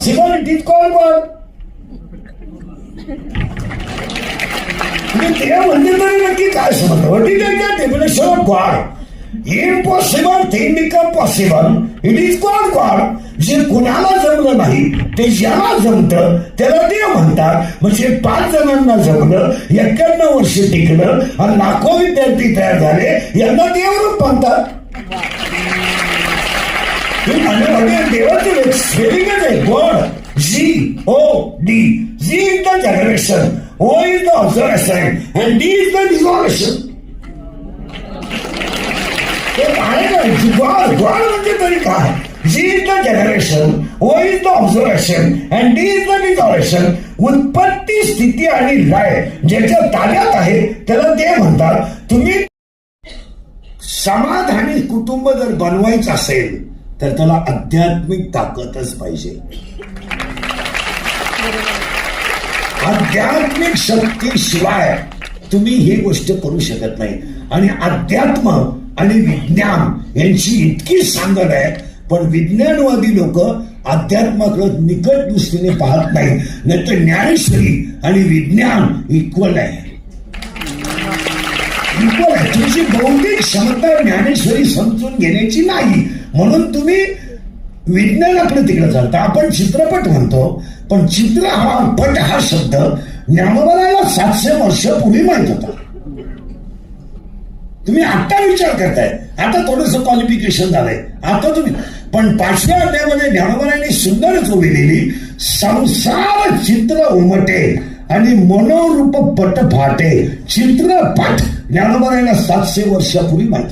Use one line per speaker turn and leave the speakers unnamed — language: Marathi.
पॉसिबल इट इज ते म्हणजे तरी नक्की काय समजलं what is the definition of God impossible thing become possible it is God God जे कुणाला जमलं नाही ते ज्याला जमतं त्याला देव म्हणतात म्हणजे पाच जणांना जमलं एक्क्याण्णव वर्ष टिकलं आणि लाखो विद्यार्थी तयार झाले यांना देवरूप म्हणतात देवाचे स्पेलिंगच आहे God G O D G is the generation O is the observation and D is the ते काय करायची गॉड गॉड म्हणजे तरी काय? जी is the generation O is the observation and D is the डिझॉल्युशन उत्पत्ती स्थिती आणि लय ज्याच्या ताब्यात आहे त्याला ते म्हणतात तुम्ही समाधानी कुटुंब जर बनवायचं असेल तर त्याला आध्यात्मिक ताकदच पाहिजे. आध्यात्मिक शक्तीशिवाय तुम्ही ही गोष्ट करू शकत नाही. आणि अध्यात्म आणि विज्ञान यांची इतकी सांगड आहे पण विज्ञानवादी लोक अध्यात्माकडे निकट दृष्टीने पाहत नाही नाही तर ज्ञानेश्वरी आणि विज्ञान इक्वल आहे. इक्वल आहे. तुमची बौद्धिक क्षमता ज्ञानेश्वरी समजून घेण्याची नाही. म्हणून तुम्ही विज्ञानाकडे तिकडे चालतं. आपण चित्रपट म्हणतो पण चित्र हा पट हा शब्द ज्ञानोबाला सातशे वर्ष पूर्वी माहीत होता. तुम्ही आता विचार करताय. आता थोडस क्वालिफिकेशन झालंय. आता तुम्ही पण पाचव्या अध्यायामध्ये ज्ञानोबारांनी सुंदरच उभी लिहिली संसार चित्र उमटे आणि मनोरूप पट फाटे. चित्रपट ज्ञानोबारायला सातशे वर्षापूर्वी माहिती